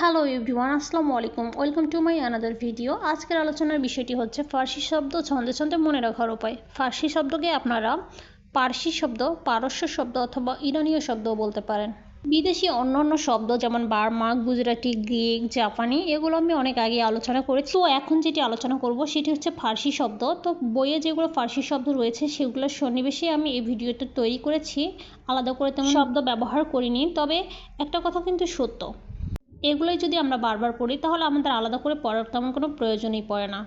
Hello everyone আসসালামু আলাইকুম। Welcome to my another video আজকের আলোচনার বিষয়টি হচ্ছে ফার্সি শব্দ ছন্দে ছন্দে মনে রাখার উপায়। ফার্সি শব্দকে আপনারা পার্সি শব্দ পারস্য শব্দ অথবা ইরানীয় শব্দও বলতে পারেন। বিদেশি অন্য অন্য শব্দ যেমন বার্মা গুজরাটি গ্রিক জাপানি এগুলো আমি অনেক আগে আলোচনা করেছি। তো এখন যেটি আলোচনা করব সেটি হচ্ছে ফার্সি শব্দ। তো বইয়ে যেগুলো ফার্সি শব্দ রয়েছে সেগুলোর সন্নিবেশে আমি এই ভিডিওটা তৈরি করেছি। আলাদা করে তেমন শব্দ ব্যবহার করিনি। তবে একটা কথা কিন্তু সত্য। এগুলোই যদি আমরা বারবার পড়ি, তাহলে আমাদের আলাদা করে পড়ার তেমন কোনো প্রয়োজনই পড়ে না।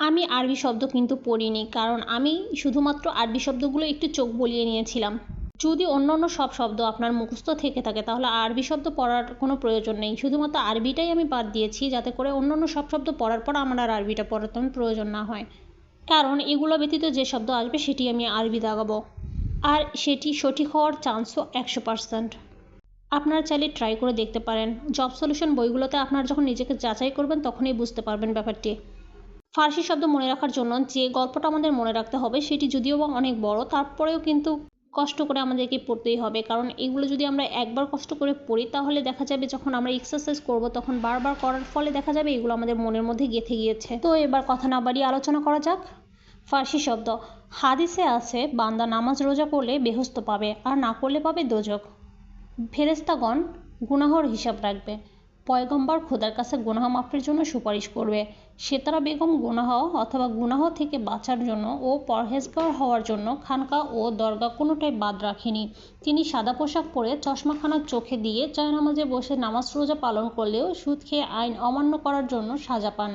আমি আরবি শব্দ কিন্তু পড়িনি, কারণ আমি শুধুমাত্র আরবি শব্দগুলো একটু চোখ বলিয়ে নিয়েছিলাম। যদি অন্য অন্য সব শব্দ আপনার মুখস্থ থেকে থাকে, তাহলে আরবি শব্দ পড়ার কোনো প্রয়োজন নেই। শুধুমাত্র আরবিটাই আমি বাদ দিয়েছি, যাতে করে অন্য অন্য সব শব্দ পড়ার পর আমার আর আরবিটা পড়ার তেমন প্রয়োজন না হয়। কারণ এগুলো ব্যতীত যে শব্দ আসবে, সেটি আমি আরবি দাগাবো আর সেটি সঠিক হওয়ার চান্সও একশো পার্সেন্ট আপনারা চাইলে ট্রাই করে দেখতে পারেন। জব সলিউশন বইগুলোতে আপনারা যখন নিজেকে যাচাই করবেন, তখনই বুঝতে পারবেন ব্যাপারটি। ফার্সি শব্দ মনে রাখার জন্য যে গল্পটা আমাদের মনে রাখতে হবে, সেটি যদিও বা অনেক বড়, তারপরেও কিন্তু কষ্ট করে আমাদেরকে পড়তেই হবে। কারণ এগুলো যদি আমরা একবার কষ্ট করে পড়ি, তাহলে দেখা যাবে যখন আমরা এক্সারসাইজ করব, তখন বারবার করার ফলে দেখা যাবে এগুলো আমাদের মনের মধ্যে গেঁথে গিয়েছে। তো এবার কথা না বাড়িয়ে আলোচনা করা যাক। ফার্সি শব্দ, হাদিসে আছে, বান্দা নামাজ রোজা করলে বেহস্ত পাবে, আর না করলে পাবে দোজক। ফেরেস্তাগণ গুনাহর হিসাব রাখবে। পয়গম্বর খোদার কাছে গুনাহ মাফের জন্য সুপারিশ করবে। সেতারা বেগম গুনাহ অথবা গুনাহ থেকে বাঁচার জন্য ও পরহেজগার হওয়ার জন্য খানকা ও দরগা কোনোটাই বাদ রাখেনি। তিনি সাদা পোশাক পরে চশমাখানা চোখে দিয়ে নামাজে বসে নামাজ রোজা পালন করলেও সুদ খেয়ে আইন অমান্য করার জন্য সাজা পান।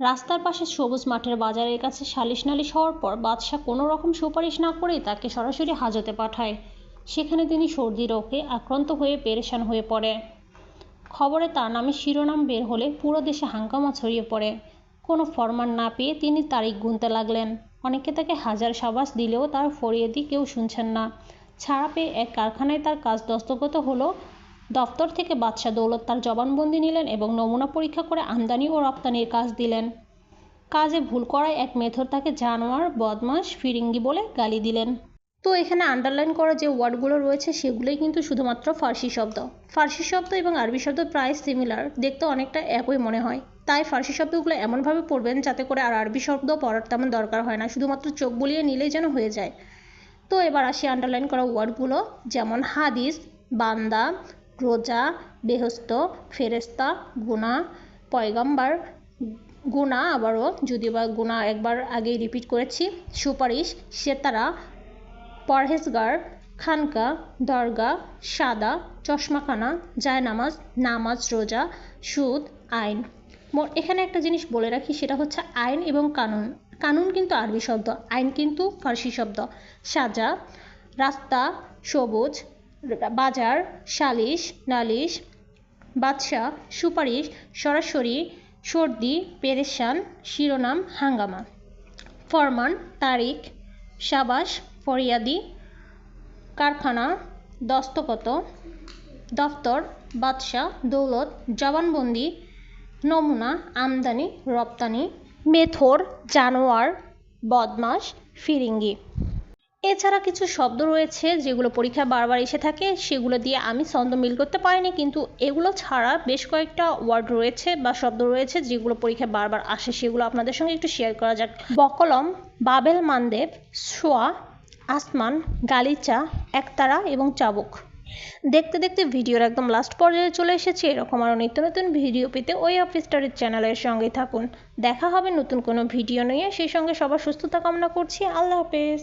রাস্তার পাশে সবুজ মাঠের বাজারের কাছে সালিশ নালিশ হওয়ার পর বাদশাহ কোনো রকম সুপারিশ না করেই তাকে সরাসরি হাজতে পাঠায়। সেখানে তিনি সর্দি রোগে আক্রান্ত হয়ে পেরেশান হয়ে পড়ে। খবরে তার নামে শিরোনাম বের হলে পুরো দেশে হাঙ্গামা ছড়িয়ে পড়ে। কোনো ফরমান না পেয়ে তিনি তারিখ গুনতে লাগলেন। অনেকে তাকে হাজার সাবাস দিলেও তার ফরিয়াদি কেউ শুনছেন না। ছাড়া পেয়ে এক কারখানায় তার কাজ দস্তগত হলো দপ্তর থেকে বাদশাহ দৌলত তার জবানবন্দি নিলেন এবং নমুনা পরীক্ষা করে আমদানি ও রপ্তানির কাজ দিলেন। কাজে ভুল করায় এক মেথর তাকে জানোয়ার বদমাস ফিরিঙ্গি বলে গালি দিলেন। তো এখানে আন্ডারলাইন করা যে ওয়ার্ডগুলো রয়েছে, সেগুলোই কিন্তু শুধুমাত্র ফার্সি শব্দ। ফার্সি শব্দ এবং আরবি শব্দ প্রায় সিমিলার দেখতে অনেকটা একই মনে হয়। তাই ফার্সি শব্দগুলো এমনভাবে পড়বেন যাতে করে আর আরবি শব্দ পড়ার তেমন দরকার হয় না, শুধুমাত্র চোখ বলিয়ে নিলেই যেন হয়ে যায়। তো এবার আসি আন্ডারলাইন করা ওয়ার্ডগুলো, যেমন হাদিস, বান্দা, রোজা বেহস্ত ফেরেস্তা গুনা পয়গাম্বার গুণা আবারও, যদিও বা গুণা একবার আগেই রিপিট করেছি, সুপারিশ, সেতারা পরহেজগার, খানকা, দরগা, সাদা, চশমাখানা, জায়নামাজ, নামাজ, রোজা, সুদ, আইন। এখানে একটা জিনিস বলে রাখি, সেটা হচ্ছে আইন এবং কানুন। কানুন কিন্তু আরবি শব্দ, আইন কিন্তু ফার্সি শব্দ। সাজা, রাস্তা, সবুজ, বাজার, সালিশ, নালিশ, বাদশাহ, সুপারিশ, সরাসরি, সর্দি, পেরেশান, শিরোনাম, হাঙ্গামা। ফরমান, তারিখ সাবাস, ফরিয়াদি, কারখানা, দস্তখত, দফতর, বাদশাহ, দৌলত, জবানবন্দি, নমুনা, আমদানি, রপ্তানি, মেথর, জানোয়ার বদমাস ফিরিঙ্গি। এছাড়া কিছু শব্দ রয়েছে যেগুলো পরীক্ষায় বারবার এসে থাকে। সেগুলো দিয়ে আমি ছন্দ মিল করতে পারিনি, কিন্তু এগুলো ছাড়া বেশ কয়েকটা ওয়ার্ড রয়েছে বা শব্দ রয়েছে যেগুলো পরীক্ষায় বারবার আসে। সেগুলো আপনাদের সঙ্গে একটু শেয়ার করা যাক। বকলম, বাবেল মানদেব সোয়া আসমান, গালিচা, একতারা এবং চাবুক। দেখতে দেখতে ভিডিওর একদম লাস্ট পর্যায়ে চলে এসেছে। এরকম আরও নিত্য নতুন ভিডিও পেতে ওই অফিসটারের চ্যানেলের সঙ্গেই থাকুন। দেখা হবে নতুন কোনো ভিডিও নিয়ে। সেই সঙ্গে সবার সুস্থতা কামনা করছি। আল্লাহ হাফেজ।